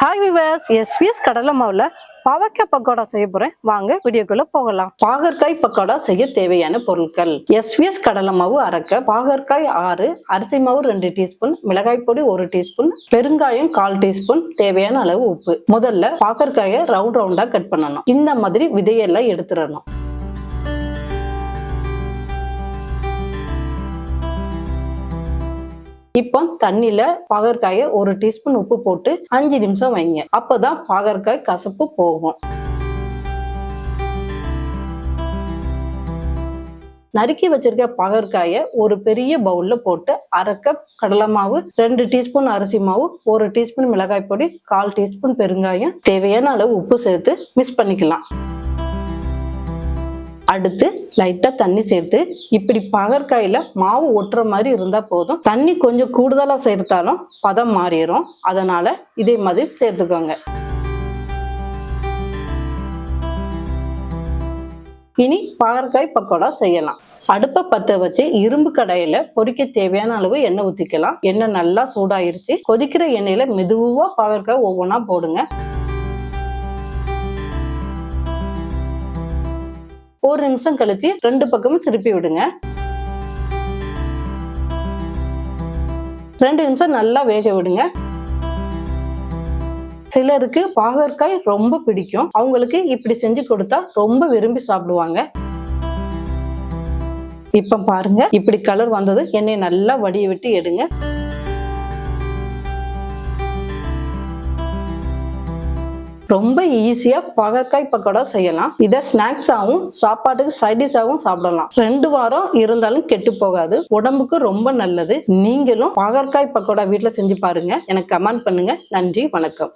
Hi viewers SVS கடலை மாவில் பாவக்காய் பக்கோடா செய்ய போறேன். வாங்க வீடியோக்குள்ள போகலாம். பாகற்காய் பக்கோடா செய்ய தேவையான பொருட்கள். எஸ்விஎஸ் கடலை மாவு அரைக்க பாகற்காய் ஆறு அரிசி மாவு ரெண்டு டீஸ்பூன் மிளகாய் பொடி ஒரு டீஸ்பூன் பெருங்காயம் கால் டீஸ்பூன் தேவையான அளவு உப்பு. முதல்ல பாகற்காயை ரவுண்ட் ரவுண்டா கட் பண்ணணும். இந்த மாதிரி விதையெல்லாம் எடுத்துடணும். இப்போ தண்ணியில பாகற்காயை ஒரு டீஸ்பூன் உப்பு போட்டு அஞ்சு நிமிஷம் வைங்க. அப்பதான் பாகற்காய் கசப்பு போகும். நறுக்கி வச்சிருக்க பாகற்காயை ஒரு பெரிய பவுல்ல போட்டு அரை கப் கடலை மாவு ரெண்டு டீஸ்பூன் அரிசி மாவு ஒரு டீஸ்பூன் மிளகாய் பொடி கால் டீஸ்பூன் பெருங்காயம் தேவையான அளவு உப்பு சேர்த்து மிக்ஸ் பண்ணிக்கலாம். அடுத்து லைட்டாக தண்ணி சேர்த்து இப்படி பகற்காயில் மாவு ஒட்டுற மாதிரி இருந்தால் போதும். தண்ணி கொஞ்சம் கூடுதலாக சேர்த்தாலும் பதம் மாறிடும் அதனால் இதே மாதிரி சேர்த்துக்கோங்க. இனி பாகற்காய் பக்கோடா செய்யலாம். அடுப்பை பற்ற வச்சு இரும்பு கடையில பொரிக்க தேவையான அளவு எண்ணெய் ஊற்றிக்கலாம் எண்ணெய் நல்லா சூடாயிருச்சு. கொதிக்கிற எண்ணெயில மெதுவாக பாகற்காய் ஒவ்வொன்றா போடுங்க. ஒரு நிமிஷம் கழிச்சு ரெண்டு பக்கமும் திருப்பி விடுங்க. ரெண்டு நிமிஷம் நல்லா வேக விடுங்க. சிலருக்கு பாகற்காய் ரொம்ப பிடிக்கும். அவங்களுக்கு இப்படி செஞ்சு கொடுத்தா ரொம்ப விரும்பி சாப்பிடுவாங்க. இப்ப பாருங்க இப்படி கலர் வந்தது எண்ணெய் நல்லா வடிய விட்டு எடுங்க. ரொம்ப ஈஸியா பகற்காய் பக்கோடா செய்யலாம். இதை ஸ்நாக்ஸாகவும் சாப்பாட்டுக்கு சைடிஷாகவும் சாப்பிடலாம். ரெண்டு வாரம் இருந்தாலும் கெட்டு போகாது. உடம்புக்கு ரொம்ப நல்லது. நீங்களும் பகற்காய் பக்கோடா வீட்டில் செஞ்சு பாருங்க. எனக்கு கமெண்ட் பண்ணுங்க. நன்றி வணக்கம்.